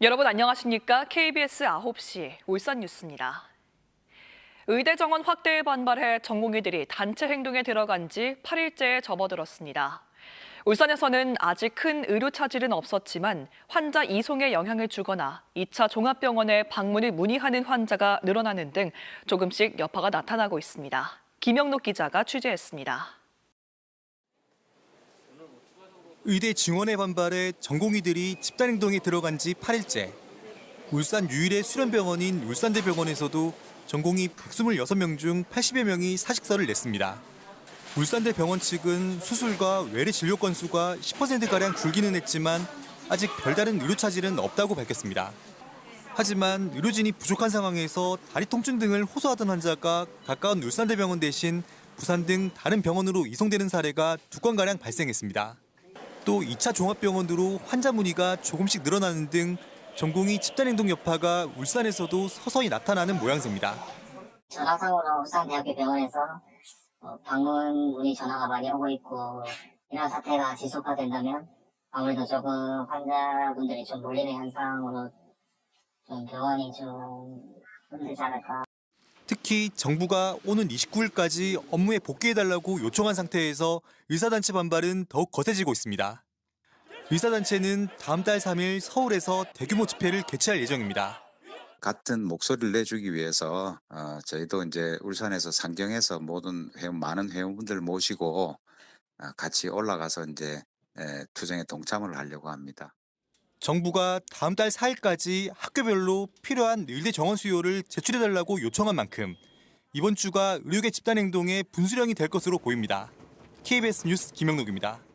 여러분 안녕하십니까? KBS 9시 울산 뉴스입니다. 의대 정원 확대에 반발해 전공의들이 단체 행동에 들어간 지 8일째에 접어들었습니다. 울산에서는 아직 큰 의료 차질은 없었지만 환자 이송에 영향을 주거나 2차 종합병원에 방문을 문의하는 환자가 늘어나는 등 조금씩 여파가 나타나고 있습니다. 김영록 기자가 취재했습니다. 의대 증원에 반발해 전공의들이 집단행동에 들어간 지 8일째. 울산 유일의 수련병원인 울산대병원에서도 전공의 126명 중 80여 명이 사직서를 냈습니다. 울산대 병원 측은 수술과 외래 진료 건수가 10%가량 줄기는 했지만 아직 별다른 의료 차질은 없다고 밝혔습니다. 하지만 의료진이 부족한 상황에서 다리 통증 등을 호소하던 환자가 가까운 울산대병원 대신 부산 등 다른 병원으로 이송되는 사례가 두 건가량 발생했습니다. 또 2차 종합병원으로 환자 문의가 조금씩 늘어나는 등 전공의 집단행동 여파가 울산에서도 서서히 나타나는 모양새입니다. 전화상으로 울산대학교 병원에서 어, 방문 문의 전화가 많이 오고 있고 이런 사태가 지속화된다면 아무래도 조금 환자분들이 좀 몰리는 현상으로 좀 병원이 좀 힘들지 않을까 특히 정부가 오는 29일까지 업무에 복귀해달라고 요청한 상태에서 의사단체 반발은 더욱 거세지고 있습니다. 의사단체는 다음 달 3일 서울에서 대규모 집회를 개최할 예정입니다. 같은 목소리를 내주기 위해서 어, 저희도 이제 울산에서 상경해서 모든 회원 많은 회원분들 모시고 어, 같이 올라가서 이제 에, 투쟁에 동참을 하려고 합니다. 정부가 다음 달 4일까지 학교별로 필요한 의대 정원 수요를 제출해달라고 요청한 만큼 이번 주가 의료계 집단 행동의 분수령이 될 것으로 보입니다. KBS 뉴스 김영록입니다.